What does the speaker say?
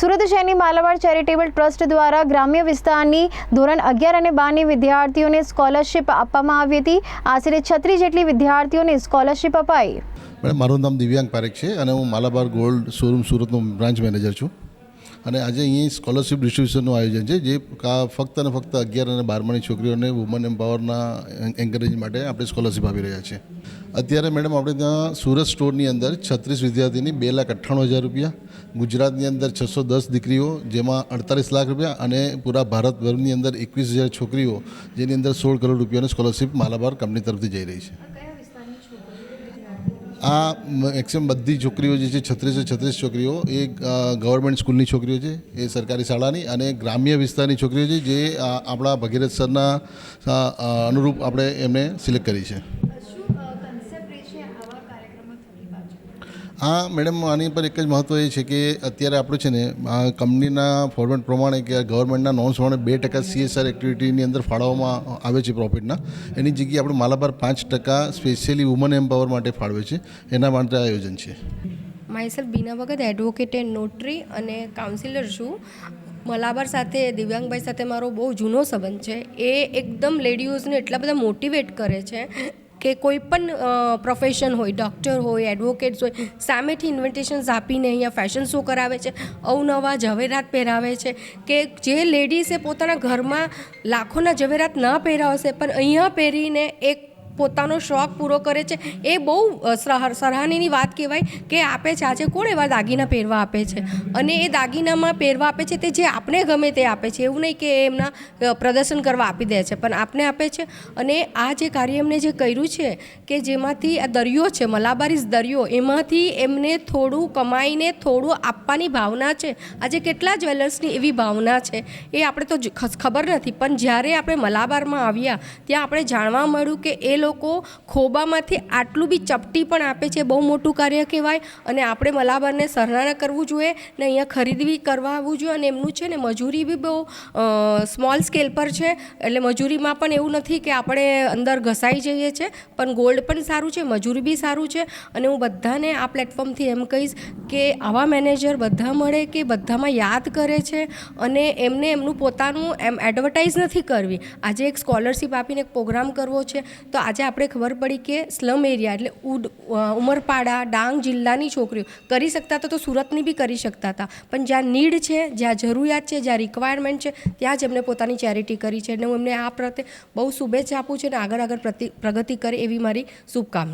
સુરત શહેરની માલાવાડ charitable trust દ્વારા ગ્રામ્ય વિસ્તારની ધોરણ અગિયાર અને બારની વિદ્યાર્થીઓને સ્કોલરશિપ આપવામાં આવી હતી. આશરે છત્રીસ જેટલી વિદ્યાર્થીઓને સ્કોલરશિપ અપાઈ. મારું નામ દિવ્યાંગ પારેખ છે અને હું માલાબાર ગોલ્ડ શોરૂમ સુરતનો બ્રાન્ચ મેનેજર છું. અને આજે અહીં સ્કોલરશિપ ડિસ્ટ્રીબ્યુશનનું આયોજન છે, જે ફક્ત અને ફક્ત અગિયાર અને બારમાની છોકરીઓને વુમન એમ્પાવરના એન્કરેજ માટે આપણે સ્કોલરશિપ આપી રહ્યા છીએ. અત્યારે મેડમ આપણે ત્યાં સુરત સ્ટોરની અંદર છત્રીસ વિદ્યાર્થીની બે લાખ અઠ્ઠાણું હજાર રૂપિયા, ગુજરાતની અંદર છસો દસ દીકરીઓ, જેમાં અડતાલીસ લાખ રૂપિયા અને પૂરા ભારતભરની અંદર એકવીસ હજાર છોકરીઓ, જેની અંદર સોળ કરોડ રૂપિયાની સ્કોલરશિપ માલાબાર કંપની તરફથી જઈ રહી છે. આ મેક્સિમમ બધી છોકરીઓ જે છે, છત્રીસે છત્રીસ છોકરીઓ, એ ગવર્મેન્ટ સ્કૂલની છોકરીઓ છે, એ સરકારી શાળાની અને ગ્રામ્ય વિસ્તારની છોકરીઓ છે, જે આપણા ભગીરથ સરના અનુરૂપ આપણે એમને સિલેક્ટ કરી છે. હા, મેડમ, આની પર એક જ મહત્ત્વ એ છે કે અત્યારે આપણું છે ને, આ કંપનીના ફોર્મેટ પ્રમાણે કે ગવર્મેન્ટના નોર્મ્સ પ્રમાણે બે ટકા સીએસઆર એક્ટિવિટીની અંદર ફાળવવામાં આવે છે પ્રોફિટના એની જગ્યાએ આપણે માલાબાર પાંચ ટકા સ્પેશિયલી વુમન એમ્પાવર માટે ફાળવે છે. એના માટે આયોજન છે. માયસેલ્ફ બીના વખત એડવોકેટ એન્ડ નોટરી અને કાઉન્સિલર છું. મલાબાર સાથે, દિવ્યાંગભાઈ સાથે મારો બહુ જૂનો સંબંધ છે. એ એકદમ લેડીઓઝને એટલા બધા મોટિવેટ કરે છે. કે કોઈ પણ પ્રોફેશન હોય ડૉક્ટર હોય એડવોકેટ્સ હોય, સામેથી ઇન્વિટેશન્સ આપીને અહીંયા ફેશન શો કરાવે છે, અવનવા ઝવેરાત પહેરાવે છે, કે જે લેડીઝે પોતાના ઘરમાં લાખોના ઝવેરાત ન પહેરાવશે, પણ અહીંયા પહેરીને એક પોતાનો શોખ પૂરો કરે છે. એ બહુ સરાહનીની સરાહ- વાત કહેવાય કે આપે છે આજે કોણ એવા દાગીના પહેરવા આપે છે? અને એ દાગીનામાં પહેરવા આપે છે તે જે આપણે ગમે તે આપે છે. એવું નહીં કે એમના પ્રદર્શન કરવા આપી દે છે, પણ આપને આપે છે. અને આ જે કાર્ય એમને જે કર્યું છે કે જેમાંથી આ દરિયો છે, મલાબારીસ દરિયો, એમાંથી એમને થોડું કમાઈને થોડું આપવાની ભાવના છે. આજે કેટલા જ્વેલર્સની એવી ભાવના છે એ આપણે તો ખબર નથી. પણ જ્યારે આપણે મલાબારમાં આવ્યા, ત્યાં આપણે જાણવા મળ્યું કે એ લોકો ખોબામાંથી આટલું બી ચપટી પણ આપે છે, બહુ મોટું કાર્ય કહેવાય અને આપણે મલાબારને સરાહના કરવું જોઈએ ને અહીંયા ખરીદવી કરવા આવવું જોઈએ અને એમનું છે ને મજૂરી બી બહુ સ્મોલ સ્કેલ પર છે. એટલે મજૂરીમાં પણ એવું નથી કે આપણે અંદર ઘસાઈ જઈએ છીએ પણ ગોલ્ડ પણ સારું છે, મજૂરી બી સારું છે. અને હું બધાને આ પ્લેટફોર્મથી એમ કહીશ કે આવા મેનેજર બધા મળે કે બધામાં યાદ કરે છે અને એમને એમનું પોતાનું એમ એડવર્ટાઇઝ નથી કરવી. આજે એક સ્કોલરશિપ આપીને એક પ્રોગ્રામ કરવો છે, તો આજે આપણે ખબર પડી કે સ્લમ એરિયા એટલે ઉડ ઉમરપાડા, ડાંગ જિલ્લાની છોકરીઓ કરી શકતા હતા તો સુરતની બી કરી શકતા હતા. પણ જ્યાં નીડ છે, જ્યાં જરૂરિયાત છે, જ્યાં રિક્વાયરમેન્ટ છે, ત્યાં જ એમને પોતાની ચેરિટી કરી છે. અને હું એમને આ પ્રત્યે બહુ શુભેચ્છા આપું છું અને આગળ આગળ પ્રતિ, પ્રગતિ કરે એવી મારી શુભકામના.